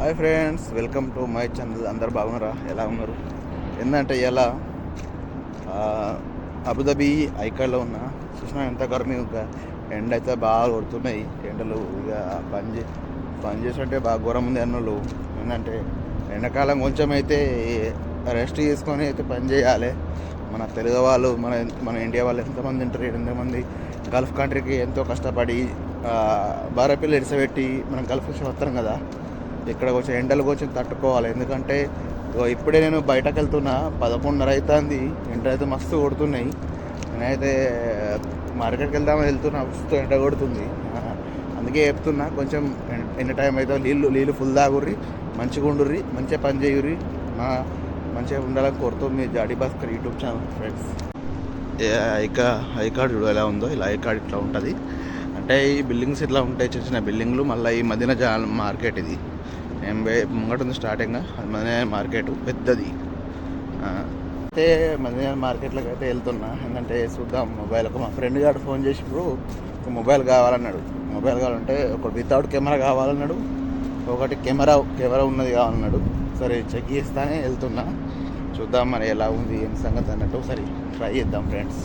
Hi friends welcome to my channel. అందరు బాగున్నారా? ఎలా ఉన్నారు? ఏంటంటే ఇలా అబుదాబి ఐకాడ్లో ఉన్న చూసినా ఎంత గర్మీ ఇంకా? ఎండ అయితే బాగా కొడుతున్నాయి. ఎండలు ఇక పని చే పని చేస్తుంటే బాగా ఘోరం ఉంది అన్నోళ్ళు. ఏంటంటే ఎండాకాలం కొంచెం అయితే రెస్ట్ చేసుకొని అయితే పని చేయాలి. మన తెలుగు వాళ్ళు మన మన ఇండియా వాళ్ళు ఎంతమంది ఉంటారు ఎంతమంది గల్ఫ్ కంట్రీకి ఎంతో కష్టపడి బారపిల్లి ఇడిసబెట్టి మనం గల్ఫ్ నుంచి వస్తాం కదా. ఇక్కడ కొంచెం ఎండలు కొంచెం తట్టుకోవాలి. ఎందుకంటే ఇప్పుడే నేను బయటకు వెళ్తున్నా పదకొండున్నర అవుతుంది ఎండలు అయితే మస్తు కొడుతున్నాయి. నేనైతే మార్కెట్కి వెళ్దామని వెళ్తున్నా మస్తు ఎండ కొడుతుంది. అందుకే చెప్తున్నా కొంచెం ఎన్- ఎన్ని టైం అయితే నీళ్ళు నీళ్ళు ఫుల్ తాగుర్రి మంచిగా ఉండుర్రి మంచిగా పని చేయుర్రి. మా మంచిగా ఉండాలని కోరుతూ మీ Jadi Bhaskar YouTube channel friends. ఐకా ఐ కార్డ్ చూడు ఎలా ఉందో ఇలా ఐ కార్డ్ ఇట్లా ఉంటుంది. అంటే ఈ బిల్డింగ్స్ ఇట్లా ఉంటాయి చిన్న చిన్న బిల్డింగ్లు మళ్ళీ ఈ మధ్యన జా మార్కెట్ ఇది. నేను ముంగట ఉంది స్టార్టింగ్ అది మార్కెట్ పెద్దది. అయితే మదీనా మార్కెట్లోకి అయితే వెళ్తున్నా. ఏంటంటే చూద్దాం మొబైల్ ఒక మా ఫ్రెండ్ గారు ఫోన్ చేసినప్పుడు ఒక మొబైల్ కావాలన్నాడు. మొబైల్ కావాలంటే ఒకటి వితౌట్ కెమెరా కావాలన్నాడు. ఒకటి కెమెరా కెమెరా ఉన్నది కావాలన్నాడు. సరే చెక్ చేస్తానే వెళ్తున్నా. చూద్దాం మరి ఎలా ఉంది ఏం సంగతి అన్నట్టు సరే ట్రై చేద్దాం ఫ్రెండ్స్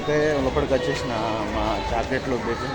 అయితే లోపలికి వచ్చేసిన మా చాక్లెట్లు బేకరీ